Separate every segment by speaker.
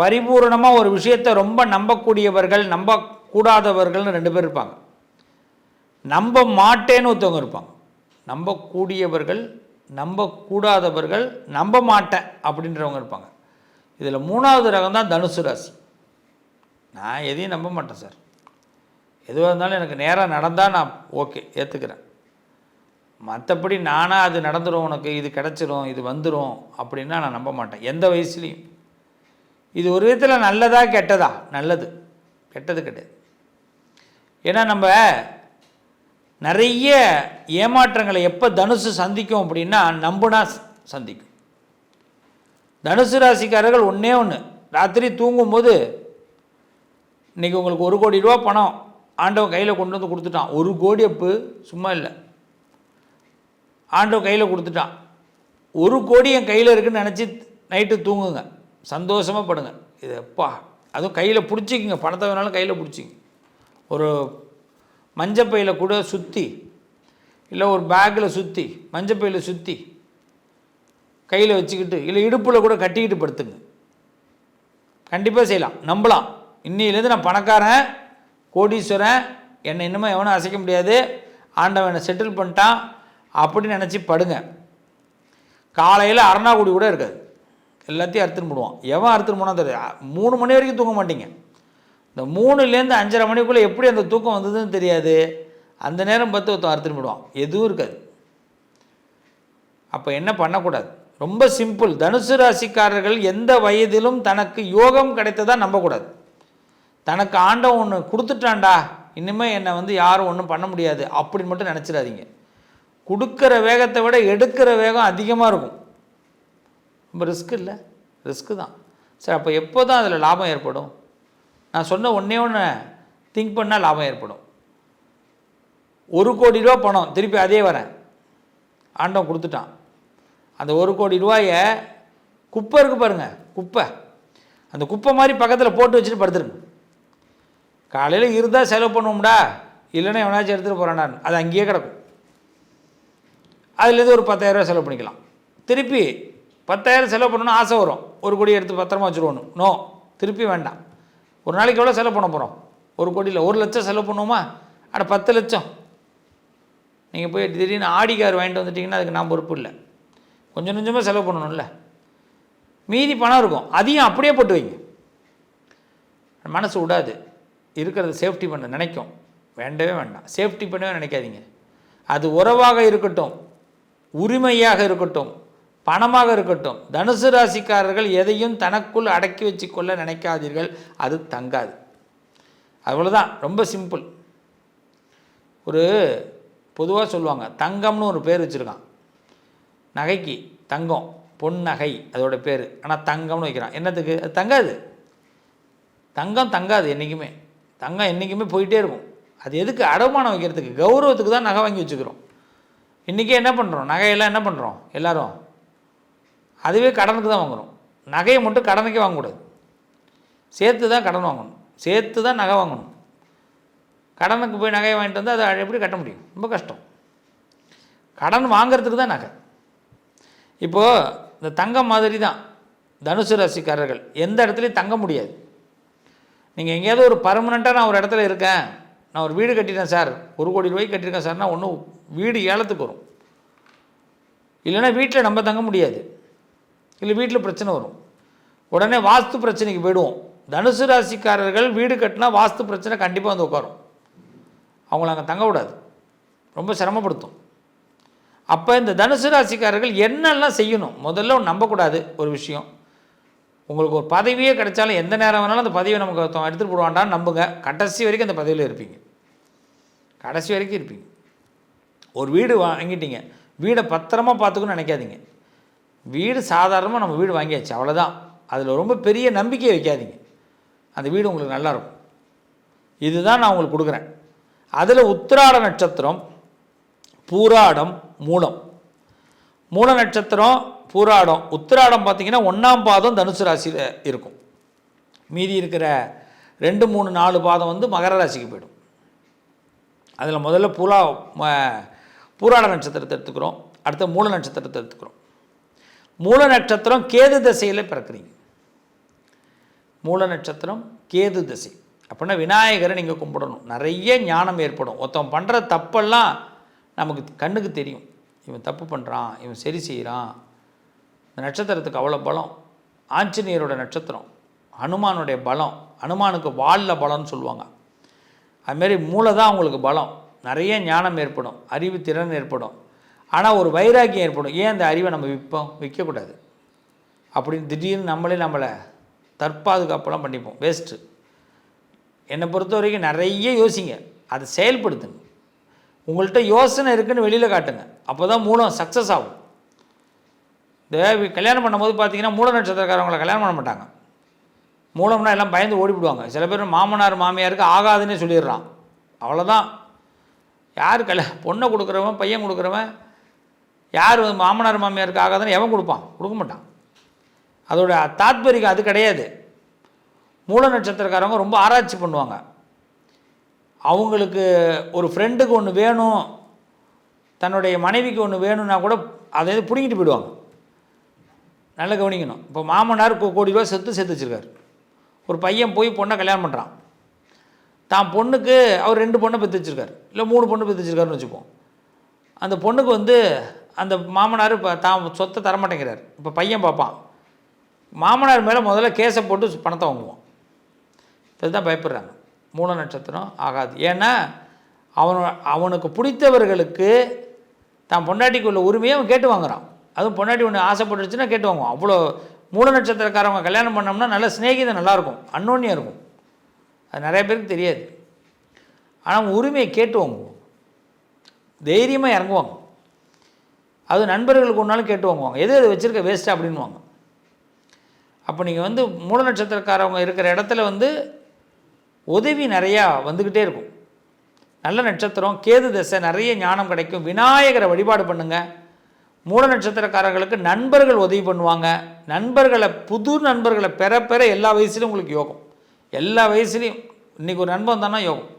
Speaker 1: பரிபூரணமாக ஒரு விஷயத்தை ரொம்ப நம்பக்கூடியவர்கள் நம்பக்கூடாதவர்கள்னு ரெண்டு பேர் இருப்பாங்க. நம்ப மாட்டேன்னு ஒருத்தவங்க இருப்பாங்க. நம்பக்கூடியவர்கள் நம்பக்கூடாதவர்கள் நம்ப மாட்டேன் அப்படின்றவங்க இருப்பாங்க. இதில் மூணாவது ரகம் தான் தனுசு ராசி. நான் எதையும் நம்ப மாட்டேன் சார். எதுவாக இருந்தாலும் எனக்கு நேராக நடந்தால் நான் ஓகே ஏற்றுக்கிறேன் மற்றபடி நானாக அது நடந்துடும் உனக்கு இது கிடச்சிரும் இது வந்துடும் அப்படின்னா நான் நம்ப மாட்டேன். எந்த வயசுலேயும். இது ஒரு விதத்தில் நல்லதா கெட்டதா? நல்லது. கெட்டது கிடையாது ஏன்னா நம்ம நிறைய ஏமாற்றங்களை எப்போ தனுசு சந்திக்கும் அப்படின்னா நம்புனா சந்திக்கும். தனுசு ராசிக்காரர்கள் ஒன்றே ஒன்று ராத்திரி தூங்கும்போது இன்றைக்கி உங்களுக்கு ஒரு கோடி ரூபா பணம் ஆண்டவன் கையில் கொண்டு வந்து கொடுத்துட்டான். ஒரு கோடி அப்பு சும்மா இல்லை. ஆண்டவன் கையில் கொடுத்துட்டான். ஒரு கோடி என் கையில் இருக்குன்னு நினச்சி நைட்டு தூங்குங்க. சந்தோஷமாக படுங்க. இது எப்பா? அதுவும் கையில் பிடிச்சிக்கிங்க. பணத்தை வேணாலும் கையில் பிடிச்சிங்க ஒரு மஞ்சப்பையில் கூட சுற்றி இல்லை ஒரு பேக்கில் சுற்றி மஞ்சப்பையில் சுற்றி கையில் வச்சுக்கிட்டு இல்லை இடுப்பில் கூட கட்டிக்கிட்டு படுத்துங்க. கண்டிப்பாக செய்யலாம். நம்பலாம். இன்னிலேருந்து நான் பணக்காரன் கோடீஸ்வரன் என்னை இன்னுமே எவனும் அசைக்க முடியாது. ஆண்டவன் என்னை செட்டில் பண்ணிட்டான். அப்படின்னு நினச்சி படுங்க. காலையில் அரணாகுடி கூட இருக்காது. எல்லாத்தையும் அறுத்துன்னு போடுவான். எவன் அறுத்துன்னு போனால் தெரியாது. மூணு மணி வரைக்கும் தூங்க மாட்டீங்க. இந்த மூணுலேருந்து அஞ்சரை மணிக்குள்ளே எப்படி அந்த தூக்கம் வந்ததுன்னு தெரியாது. அந்த நேரம் பார்த்து ஒருத்தன் அறுத்துன்னு போடுவான். எதுவும் இருக்காது. அப்போ என்ன பண்ணக்கூடாது? ரொம்ப சிம்பிள். தனுசு ராசிக்காரர்கள் எந்த வயதிலும் தனக்கு யோகம் கிடைத்ததா நம்பக்கூடாது. தனக்கு ஆண்டவன் ஒன்று கொடுத்துட்டான்டா. இனிமேல் என்னை வந்து யாரும் ஒன்றும் பண்ண முடியாது. அப்படின்னு மட்டும் நினச்சிடாதீங்க. கொடுக்குற வேகத்தை விட எடுக்கிற வேகம் அதிகமாக இருக்கும். ரொம்ப ரிஸ்க் இல்லை. ரிஸ்க்கு தான். சரி அப்போ எப்போ தான் அதில் லாபம் ஏற்படும்? நான் சொன்ன ஒன்றே ஒன்று திங்க் பண்ணால் லாபம் ஏற்படும். ஒரு கோடி ரூபா பணம் திருப்பி அதே வரேன். ஆண்டவன் கொடுத்துட்டான். அந்த ஒரு கோடி ரூபாயை குப்பை இருக்கு பாருங்கள் குப்பை. அந்த குப்பை மாதிரி பக்கத்தில் போட்டு வச்சுட்டு படுத்துருங்க. காலையில் இருந்தால் செலவு பண்ணுவோம்டா. இல்லைன்னா எவனாச்சும் எடுத்துகிட்டு போகிறான்டா அது அங்கேயே கிடக்கும். அதுலேருந்து ஒரு பத்தாயிரரூவா செலவு பண்ணிக்கலாம். திருப்பி பத்தாயிரம் செலவு பண்ணணும்னு ஆசை வரும். ஒரு கோடி எடுத்து பத்திரமா வச்சுருவோணும் நோ திருப்பி வேண்டாம். ஒரு நாளைக்கு எவ்வளோ செலவு பண்ண போகிறோம் ஒரு கோடியில் ஒரு லட்சம் செலவு பண்ணுவோமா? அட பத்து லட்சம். நீங்கள் போய் திடீர்னு ஆடி கார் வாங்கிட்டு வந்துட்டிங்கன்னா அதுக்கு நான் பொறுப்பு இல்லை. கொஞ்சம் கொஞ்சமாக செலவு பண்ணணும்ல. மீதி பணம் இருக்கும். அதையும் அப்படியே போட்டு வைங்க. மனசு விடாது இருக்கிறத சேஃப்டி பண்ண நினைக்கும். வேண்டவே வேண்டாம். சேஃப்டி பண்ணவே நினைக்காதீங்க. அது உறவாக இருக்கட்டும். உரிமையாக இருக்கட்டும். பணமாக இருக்கட்டும். தனுசு ராசிக்காரர்கள் எதையும் தனக்குள் அடக்கி வச்சுக்கொள்ள நினைக்காதீர்கள். அது தங்காது. அவ்வளோதான் ரொம்ப சிம்பிள் ஒரு பொதுவாக சொல்லுவாங்க தங்கம்னு ஒரு பேர் வச்சுருக்கான். நகைக்கு தங்கம் பொன் நகை அதோட பேர். ஆனால் தங்கம்னு வைக்கிறான். என்னத்துக்கு? அது தங்காது. தங்கம் தங்காது என்றைக்குமே தங்கம் என்றைக்குமே போயிட்டே இருக்கும். அது எதுக்கு? அடமானம் வைக்கிறதுக்கு. கௌரவத்துக்கு தான் நகை வாங்கி வச்சுக்கிறோம். இன்றைக்கே என்ன பண்ணுறோம் நகையெல்லாம் என்ன பண்ணுறோம் எல்லோரும் அதுவே கடனுக்கு தான் வாங்குறோம். நகையை மட்டும் கடனுக்கே வாங்கக்கூடாது. சேர்த்து தான் கடன் வாங்கணும். சேர்த்து தான் நகை வாங்கணும். கடனுக்கு போய் நகையை வாங்கிட்டு வந்து அதை எப்படி கட்ட முடியும்? ரொம்ப கஷ்டம். கடன் வாங்குறதுக்கு தான் நகை. இப்போது இந்த தங்கம் மாதிரி தான் தனுசு ராசிக்காரர்கள் எந்த இடத்துலையும் தங்க முடியாது. நீங்கள் எங்கேயாவது ஒரு பர்மனெண்ட்டாக நான் ஒரு இடத்துல இருக்கேன். நான் ஒரு வீடு கட்டிட்டேன் சார். ஒரு கோடி ரூபாய்க்கு கட்டியிருக்கேன் சார்னா ஒன்றும் வீடு ஏலத்துக்கு வரும். இல்லைன்னா வீட்டில் நம்ம தங்க முடியாது. இல்லை வீட்டில் பிரச்சனை வரும். உடனே வாஸ்து பிரச்சனைக்கு போயிடுவோம். தனுசு ராசிக்காரர்கள் வீடு கட்டினா வாஸ்து பிரச்சனை கண்டிப்பாக வந்து உட்காரும். அவங்கள அங்கே தங்கக்கூடாது ரொம்ப சிரமப்படுத்தும். அப்போ இந்த தனுசு ராசிக்காரர்கள் என்னெல்லாம் செய்யணும்? முதல்ல நம்பக்கூடாது ஒரு விஷயம். உங்களுக்கு ஒரு பதவியே கிடைச்சாலும் எந்த நேரம் வேணாலும் அந்த பதவியை நமக்கு ஒருத்தன் எடுத்துகிட்டு போடுவான்டான்னு நம்புங்க. கடைசி வரைக்கும் அந்த பதவியில் இருப்பீங்க. கடைசி வரைக்கும் இருப்பீங்க. ஒரு வீடு வாங்கிட்டீங்க. வீடை பத்திரமா பார்த்துக்கணும்னு நினைக்காதீங்க. வீடு சாதாரணமாக நம்ம வீடு வாங்கியாச்சு அவ்வளோதான் அதில் ரொம்ப பெரிய நம்பிக்கையை வைக்காதீங்க. அந்த வீடு உங்களுக்கு நல்லா இருக்கும். இதுதான் நான் உங்களுக்கு கொடுக்குறேன். அதில் உத்திராட நட்சத்திரம் பூராடம் மூலம். மூல நட்சத்திரம் பூராடம் உத்திராடம் பார்த்தீங்கன்னா ஒன்றாம் பாதம் தனுசு ராசியில் இருக்கும். மீதி இருக்கிற ரெண்டு மூணு நாலு பாதம் வந்து மகர ராசிக்கு போயிடும். அதில் முதல்ல புலா ம- பூராட நட்சத்திரத்தை எடுத்துக்கிறோம். அடுத்த மூல நட்சத்திரத்தை எடுத்துக்கிறோம். மூல நட்சத்திரம் கேது திசையில் பிறக்கிறீங்க. மூல நட்சத்திரம் கேது திசை. அப்படின்னா விநாயகரை நீங்கள் கும்பிடணும். நிறைய ஞானம் ஏற்படும். ஒருத்தன் பண்ணுற தப்பெல்லாம் நமக்கு கண்ணுக்கு தெரியும். இவன் தப்பு பண்ணுறான் இவன் சரி செய்கிறான் இந்த நட்சத்திரத்துக்கு அவ்வளோ பலம். ஆஞ்சநேயரோட நட்சத்திரம் ஹனுமானுடைய பலம். ஹனுமானுக்கு வாலில் பலம்னு சொல்லுவாங்க. அதுமாரி மூளை தான் அவங்களுக்கு பலம். நிறைய ஞானம் ஏற்படும். அறிவு திறன் ஏற்படும். ஆனால் ஒரு வைராக்கியம் ஏற்படும். ஏன் அந்த அறிவை நம்ம விற்போம் விற்கக்கூடாது அப்படின்னு திடீர்னு நம்மளே நம்மளை தற்பாதுகாப்பெல்லாம் பண்ணிப்போம். வேஸ்ட்டு என்னை பொறுத்த வரைக்கும் நிறைய யோசிங்க. அதை செயல்படுத்துங்க. உங்கள்கிட்ட யோசனை இருக்குன்னு வெளியில் காட்டுங்க. அப்போ தான் மூலம் சக்ஸஸ் ஆகும். இந்த கல்யாணம் பண்ணும்போது பார்த்தீங்கன்னா மூல நட்சத்திரக்காரவங்களை கல்யாணம் பண்ண மாட்டாங்க. மூலம்னா எல்லாம் பயந்து ஓடிவிடுவாங்க சில பேர் மாமனார் மாமியாருக்கு ஆகாதுன்னே சொல்லிடுறான். அவ்வளோதான் யார் கல்யா பொண்ணை கொடுக்குறவன் பையன் கொடுக்குறவன் யார் வந்து மாமனார் மாமியாருக்கு ஆகாதுன்னு எவன் கொடுப்பான்? கொடுக்க மாட்டான். அதோட தாத்பரிகம் அது கிடையாது. மூல நட்சத்திரக்காரவங்க ரொம்ப ஆராய்ச்சி பண்ணுவாங்க. அவங்களுக்கு ஒரு ஃப்ரெண்டுக்கு ஒன்று வேணும் தன்னுடைய மனைவிக்கு ஒன்று வேணும்னா கூட அதை இது பிடுங்கிட்டு போயிடுவாங்க. நல்லா கவனிக்கணும். இப்போ மாமனார் கோடி ரூபா செத்து சேர்த்து வச்சுருக்காரு ஒரு பையன் போய் பொண்ணை கல்யாணம் பண்ணுறான் தான் பொண்ணுக்கு அவர் ரெண்டு பொண்ணை பெற்று வச்சுருக்காரு. இல்லை மூணு பொண்ணு பெற்று வச்சுருக்காருன்னு வச்சுப்போம். அந்த பொண்ணுக்கு வந்து அந்த மாமனார் இப்போ தான் சொத்தை தரமாட்டேங்கிறார். இப்போ பையன் பார்ப்பான். மாமனார் மேலே முதல்ல கேஸை போட்டு பணத்தை வாங்குவான். இதுதான் பயப்படுறாங்க. மூல நட்சத்திரம் ஆகாது. ஏன்னா அவன் அவனுக்கு பிடித்தவர்களுக்கு தான் பொண்டாட்டிக்கு உள்ள உரிமையை அவன் கேட்டு வாங்குறான். அதுவும் பொண்டாட்டி ஒன்று ஆசைப்பட்டுருச்சுன்னா கேட்டு வாங்குவான். அவ்வளோ மூல நட்சத்திரக்காரவங்க கல்யாணம் பண்ணோம்னா நல்ல சிநேகிதம் நல்லாயிருக்கும். அன்னோன்யம் இருக்கும். அது நிறைய பேருக்கு தெரியாது. ஆனால் அவங்க உரிமையை கேட்டு வாங்குவோம் தைரியமாக இறங்குவாங்க. அது நண்பர்களுக்கு ஒன்றாலும் கேட்டு வாங்குவாங்க. எது எது வச்சுருக்க வேஸ்ட்டு அப்படின்வாங்க அப்போ நீங்கள் வந்து மூல நட்சத்திரக்காரவங்க இருக்கிற இடத்துல வந்து உதவி நிறையா வந்துக்கிட்டே இருக்கும். நல்ல நட்சத்திரம் கேது தசை நிறைய ஞானம் கிடைக்கும். விநாயகரை வழிபாடு பண்ணுங்கள் மூல நட்சத்திரக்காரர்களுக்கு நண்பர்கள் உதவி பண்ணுவாங்க. நண்பர்களை புது நண்பர்களை பெற பெற எல்லா வயசுலையும் உங்களுக்கு யோகம். எல்லா வயசுலையும் இன்றைக்கி ஒரு நண்பன் தானே யோகம்.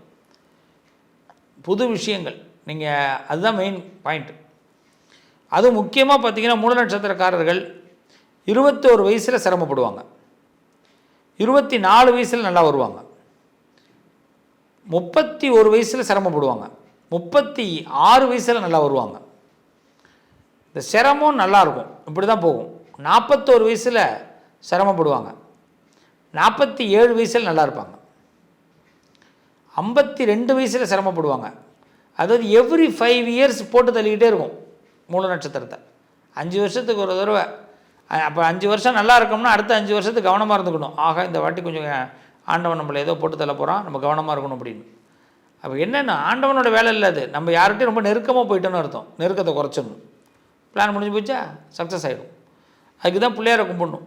Speaker 1: புது விஷயங்கள். நீங்கள் அதுதான் மெயின் பாயிண்ட் அதுவும் முக்கியமாக பார்த்தீங்கன்னா மூல நட்சத்திரக்காரர்கள் இருபத்தோரு வயசில் சிரமப்படுவாங்க. இருபத்தி நாலு வயசில் நல்லா வருவாங்க. முப்பத்தி ஒரு வயசில் சிரமப்படுவாங்க. முப்பத்தி ஆறு வயசில் நல்லா வருவாங்க. இந்த சிரமம் நல்லாயிருக்கும் இப்படி தான் போகும். நாற்பத்தோரு வயசில் சிரமப்படுவாங்க. நாற்பத்தி ஏழு வயசில் நல்லா இருப்பாங்க. ஐம்பத்தி ரெண்டு வயசில் சிரமப்படுவாங்க. அதாவது எவ்ரி ஃபைவ் இயர்ஸ் போட்டு தள்ளிக்கிட்டே இருக்கும். மூல நட்சத்திரத்தை. அஞ்சு வருஷத்துக்கு ஒரு தடவை. அப்போ அஞ்சு வருஷம் நல்லா இருக்கோம்னா அடுத்த அஞ்சு வருஷத்துக்கு கவனமாக இருந்துக்கணும். ஆக இந்த வாட்டி கொஞ்சம் ஆண்டவன் நம்மளை ஏதோ போட்டு தள்ள போகிறான் நம்ம கவனமாக இருக்கணும் அப்படின்னு. அப்போ என்னென்ன? ஆண்டவனோட வேலை இல்லை அது. நம்ம யார்கிட்டையும் ரொம்ப நெருக்கமாக போயிட்டோன்னு அர்த்தம். நெருக்கத்தை குறைச்சிடணும். பிளான் முடிஞ்சு போச்சா? சக்ஸஸ் ஆகிடும் அதுக்கு தான் பிள்ளையாரை கும்பிடணும்.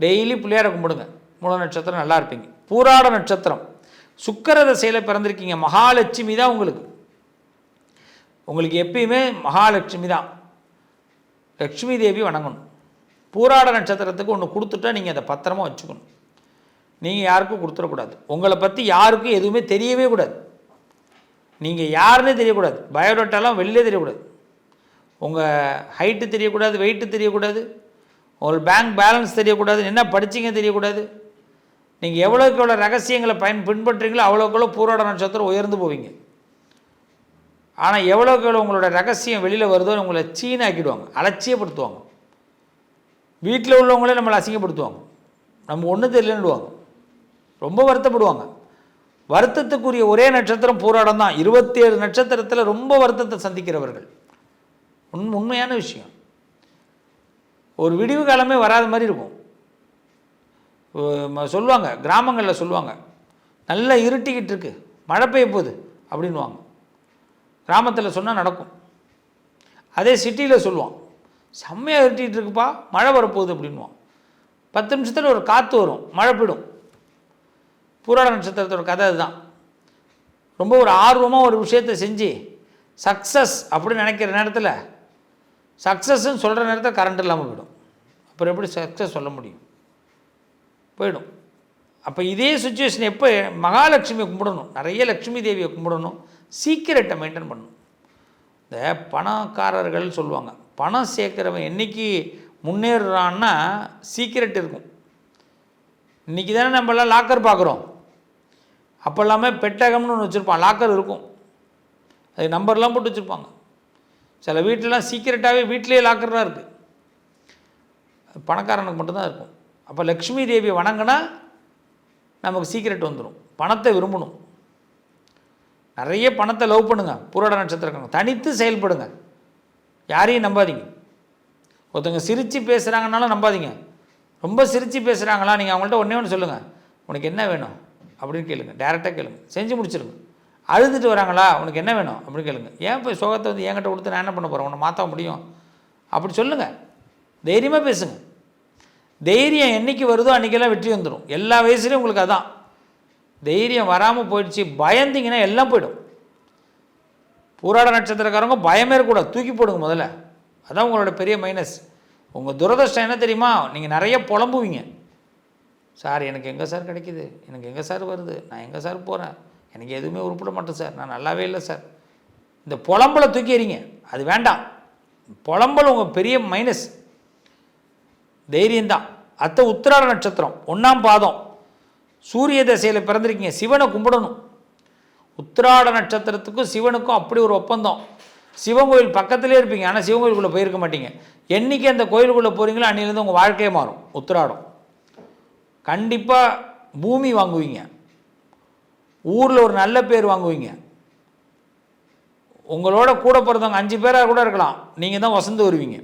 Speaker 1: டெய்லி பிள்ளையாரை கும்பிடுங்க. மூல நட்சத்திரம் நல்லா இருப்பீங்க. பூராட நட்சத்திரம். சுக்கர தசையில் பிறந்திருக்கீங்க. மகாலட்சுமி தான் உங்களுக்கு. உங்களுக்கு எப்பயுமே மகாலட்சுமி தான். லக்ஷ்மி தேவி வணங்கணும். பூராட நட்சத்திரத்துக்கு ஒன்று கொடுத்துட்டா நீங்கள் அதை பத்திரமா வச்சுக்கணும். நீங்கள் யாருக்கும் கொடுத்துடக்கூடாது. உங்களை பற்றி யாருக்கும் எதுவுமே தெரியவே கூடாது. நீங்கள் யாருன்னே தெரியக்கூடாது. பயோடேட்டாலாம் வெளிலே தெரியக்கூடாது. உங்கள் ஹைட்டு தெரியக்கூடாது வெயிட்டு தெரியக்கூடாது. உங்கள் பேங்க் பேலன்ஸ் தெரியக்கூடாது. என்ன படிச்சீங்க தெரியக்கூடாது. நீங்கள் எவ்வளோக்கு எவ்வளோ ரகசியங்களை பயன் பின்பற்றுறீங்களோ அவ்வளோக்கு எவ்வளோ பூராட நட்சத்திரம் உயர்ந்து போவீங்க. ஆனால் எவ்வளோக்கு எவ்வளோ உங்களோட ரகசியம் வெளியில் வருதோ உங்களை சீனாக்கிடுவாங்க அலட்சியப்படுத்துவாங்க. வீட்டில் உள்ளவங்களே நம்மளை அசிங்கப்படுத்துவாங்க. நம்ம ஒன்றும் தெரியலன்னுடுவாங்க ரொம்ப வருத்தப்படுவாங்க. வருத்தத்துக்குரிய ஒரே நட்சத்திரம் போராடம் தான். இருபத்தி ஏழு நட்சத்திரத்தில் ரொம்ப வருத்தத்தை சந்திக்கிறவர்கள். உண் உண்மையான விஷயம். ஒரு விடிவு காலமே வராத மாதிரி இருக்கும். சொல்லுவாங்க கிராமங்களில் சொல்லுவாங்க நல்லா இருட்டிக்கிட்டு இருக்கு மழை பெய்ய போகுது அப்படின்வாங்க கிராமத்தில் சொன்னால் நடக்கும். அதே சிட்டியில் சொல்லுவான் செம்மையாக இருட்டிகிட்டு இருக்குப்பா மழை வரப்போகுது அப்படின்வான் பத்து நிமிஷத்தில் ஒரு காற்று வரும் மழை போயிடும் பூராட நட்சத்திரத்தோட கதை அதுதான். ரொம்ப ஒரு ஆர்வமாக ஒரு விஷயத்தை செஞ்சு சக்ஸஸ் அப்படின்னு நினைக்கிற நேரத்தில் சக்ஸஸ்ன்னு சொல்கிற நேரத்தில் கரண்ட் இல்லாமல் போயிடும். அப்புறம் எப்படி சக்ஸஸ் சொல்ல முடியும்? போயிடும். அப்போ இதே சுச்சுவேஷன் எப்போ மகாலட்சுமியை கும்பிடணும் நிறைய லக்ஷ்மி தேவியை கும்பிடணும் சீக்கிரட்டை மெயின்டைன் பண்ணணும். இந்த பணக்காரர்கள் சொல்லுவாங்க பணம் சேர்க்குறவன் என்றைக்கு முன்னேறுறான்னா சீக்கிரட் இருக்கும். இன்றைக்கி தானே நம்மளாம் லாக்கர் பார்க்குறோம். அப்போ எல்லாமே பெட்டகம்னு ஒன்று வச்சுருப்பான் லாக்கர் இருக்கும். அது நம்பர்லாம் போட்டு வச்சுருப்பாங்க. சில வீட்டிலலாம் சீக்கிரட்டாகவே வீட்டிலேயே லாக்கர்லாம் இருக்குது பணக்காரனுக்கு மட்டும்தான் இருக்கும். அப்போ லக்ஷ்மி தேவியை வணங்கினா நமக்கு சீக்கிரட் வந்துடும் பணத்தை விரும்பணும். நிறைய பணத்தை லவ் பண்ணுங்க. புரோட நட்சத்திரக்காரங்க தனித்து செயல்படுங்க. யாரையும் நம்பாதீங்க. ஒருத்தவங்க சிரித்து பேசுகிறாங்கனாலும் நம்பாதீங்க. ரொம்ப சிரித்து பேசுகிறாங்களா நீங்கள் அவங்கள்ட்ட ஒன்றே ஒன்று சொல்லுங்கள் உனக்கு என்ன வேணும்? அப்படின்னு கேளுங்க. டேரெக்டாக கேளுங்க. செஞ்சு முடிச்சிருங்க. அழுதுட்டு வராங்களா உனக்கு என்ன வேணும்? அப்படின்னு கேளுங்க. ஏன் போய் சுகத்தை வந்து என்கிட்ட கொடுத்து நான் என்ன பண்ண போகிறேன் உன்னை மாற்ற முடியும்? அப்படி சொல்லுங்கள் தைரியமாக பேசுங்க. தைரியம் என்னைக்கு வருதோ அன்றைக்கெல்லாம் வெற்றி வந்துடும் எல்லா வயசுலேயும் உங்களுக்கு அதான். தைரியம் வராமல் போயிடுச்சு பயந்தீங்கன்னா எல்லாம் போயிடும். பூராட நட்சத்திரக்காரங்க பயமே இருக்கக்கூடாது தூக்கி போடுங்க முதல்ல. அதான் உங்களோட பெரிய மைனஸ் உங்கள் துரதிருஷ்டம் என்ன தெரியுமா? நீங்கள் நிறைய புலம்புவீங்க. சார் எனக்கு எங்கே சார் கிடைக்கிது? எனக்கு எங்கே சார் வருது? நான் எங்கே சார் போகிறேன் எனக்கு எதுவுமே உருப்பிட மாட்டேன் சார். நான் நல்லாவே இல்லை சார். இந்த புலம்பலை தூக்கி எறிங்க. அது வேண்டாம். புலம்பல் உங்கள் பெரிய மைனஸ் தைரியம்தான். அத்தை உத்திராட நட்சத்திரம். ஒன்றாம் பாதம். சூரிய தசையில் பிறந்திருக்கீங்க. சிவனை கும்பிடணும். உத்திராட நட்சத்திரத்துக்கும் சிவனுக்கும் அப்படி ஒரு ஒப்பந்தம். சிவன் கோயில் பக்கத்திலே இருப்பீங்க. ஆனால் சிவன் கோயிலுக்குள்ளே போயிருக்க மாட்டீங்க. என்றைக்கு அந்த கோயிலுக்குள்ளே போகிறீங்களோ அன்னிலேருந்து உங்கள் வாழ்க்கையே மாறும். உத்திராடம். கண்டிப்பாக பூமி வாங்குவீங்க. ஊரில் ஒரு நல்ல பேர் வாங்குவீங்க. உங்களோட கூட பிறந்தவங்க அஞ்சு பேராக கூட இருக்கலாம். நீங்கள் தான் வசந்து வருவீங்க.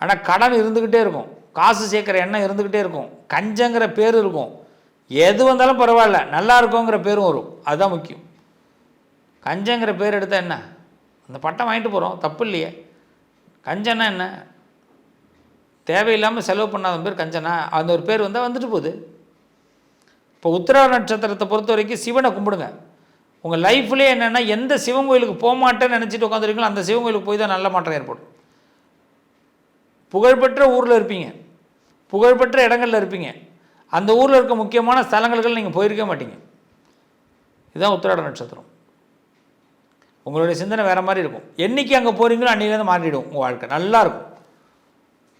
Speaker 1: ஆனால் கடன் இருந்துக்கிட்டே இருக்கும். காசு சேர்க்குற எண்ணம் இருந்துக்கிட்டே இருக்கும். கஞ்சங்கிற பேர் இருக்கும். எது வந்தாலும் பரவாயில்ல நல்லா இருக்கோங்கிற பேரும் வரும். அதுதான் முக்கியம். கஞ்சங்கிற பேர் எடுத்தால் என்ன? அந்த பட்டம் வாங்கிட்டு போகிறோம் தப்பு இல்லையே. கஞ்சன்னா என்ன? தேவையில்லாமல் செலவு பண்ணாத பேர் கஞ்சனா? அந்த ஒரு பேர் வந்தால் வந்துட்டு போகுது. இப்போ உத்திராட நட்சத்திரத்தை பொறுத்த வரைக்கும் சிவனை கும்பிடுங்க. உங்கள் லைஃப்லேயே என்னென்னா எந்த சிவன் கோயிலுக்கு போக மாட்டேன்னு நினச்சிட்டு உட்காந்துருக்கீங்களோ அந்த சிவன் கோயிலுக்கு போய் தான் நல்ல மாற்றம் ஏற்படும். புகழ்பெற்ற ஊரில் இருப்பீங்க. புகழ்பெற்ற இடங்களில் இருப்பீங்க. அந்த ஊரில் இருக்க முக்கியமான ஸ்தலங்களுக்கு நீங்கள் போயிருக்க மாட்டீங்க. இதுதான் உத்திராட நட்சத்திரம். உங்களுடைய சிந்தனை வேறு மாதிரி இருக்கும். என்றைக்கு அங்கே போகிறீங்களோ அன்றைக்கிலேருந்து மாறிடும் உங்கள் வாழ்க்கை. நல்லாயிருக்கும்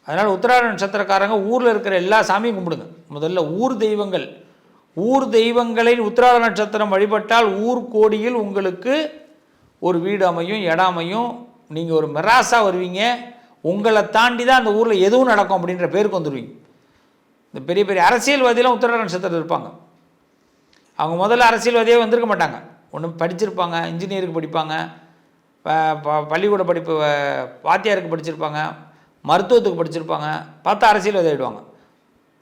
Speaker 1: அதனால் உத்திராட நட்சத்திரக்காரங்க ஊரில் இருக்கிற எல்லா சாமியும் கும்பிடுங்க. முதல்ல ஊர் தெய்வங்கள். ஊர் தெய்வங்களை உத்திராட நட்சத்திரம் வழிபட்டால் ஊர் கோடியில் உங்களுக்கு ஒரு வீடு அமையும் இடம் அமையும். நீங்கள் ஒரு மெராஸாக வருவீங்க. உங்களை தாண்டி தான் அந்த ஊரில் எதுவும் நடக்கும் அப்படின்ற பேருக்கு வந்துடுவீங்க இந்த பெரிய பெரிய அரசியல்வாதியெலாம் உத்திராட நட்சத்திரத்தில் இருப்பாங்க. அவங்க முதல்ல அரசியல்வாதியே வந்திருக்க மாட்டாங்க. ஒன்று படிச்சிருப்பாங்க இன்ஜினியருக்கு படிப்பாங்க ப- பள்ளிக்கூட படிப்பு வ- வாத்தியாருக்கு படிச்சிருப்பாங்க மருத்துவத்துக்கு படிச்சிருப்பாங்க பார்த்தா அரசியல்வாதி ஆகிடுவாங்க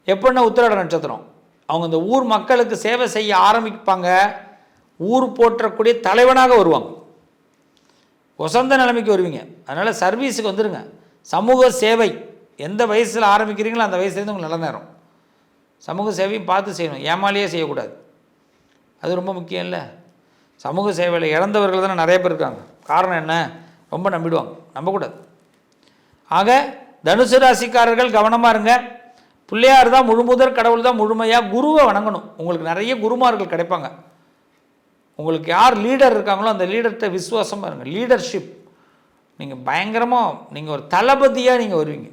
Speaker 1: எப்படின்னா உத்திராட நட்சத்திரம்? அவங்க இந்த ஊர் மக்களுக்கு சேவை செய்ய ஆரம்பிப்பாங்க ஊர் போற்றக்கூடிய தலைவனாக வருவாங்க. உசந்த நிலைமைக்கு வருவீங்க. அதனால் சர்வீஸுக்கு வந்துடுங்க சமூக சேவை. எந்த வயசில் ஆரம்பிக்கிறீங்களோ அந்த வயசுலேருந்து உங்களுக்கு நல்ல நேரம். சமூக சேவையும் பார்த்து செய்யணும். ஏமாலேயே செய்யக்கூடாது. அது ரொம்ப முக்கியம் இல்லை. சமூக சேவையில் இறந்தவர்கள் தானே நிறைய பேர் இருக்காங்க. காரணம் என்ன? ரொம்ப நம்பிடுவாங்க. நம்பக்கூடாது. ஆக தனுசு ராசிக்காரர்கள் கவனமாக இருங்க. பிள்ளையார் தான் முழுமுதற் கடவுள் தான் முழுமையாக குருவை வணங்கணும். உங்களுக்கு நிறைய குருமார்கள் கிடைப்பாங்க. உங்களுக்கு யார் லீடர் இருக்காங்களோ அந்த லீடர்கிட்ட விசுவாசமாக இருங்க. லீடர்ஷிப் நீங்கள் பயங்கரமாக நீங்கள் ஒரு தளபதியாக நீங்கள் வருவீங்க.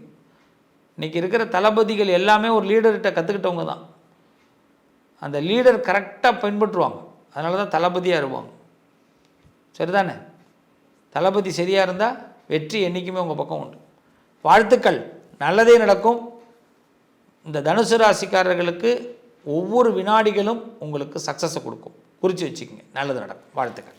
Speaker 1: இன்றைக்கி இருக்கிற தளபதிகள் எல்லாமே ஒரு லீடர்கிட்ட கற்றுக்கிட்டவங்க தான். அந்த லீடர் கரெக்டாக பின்பற்றுவாங்க. அதனால தான் தளபதியாக இருப்பாங்க. சரிதானே? தளபதி சரியாக இருந்தால் வெற்றி என்றைக்குமே உங்கள் பக்கம் உண்டு. வாழ்த்துக்கள். நல்லதே நடக்கும். இந்த தனுசு ராசிக்காரர்களுக்கு ஒவ்வொரு வினாடிகளும் உங்களுக்கு சக்ஸஸை கொடுக்கும். குறித்து வச்சுக்கோங்க. நல்லது நடக்கும். வாழ்த்துக்கள்.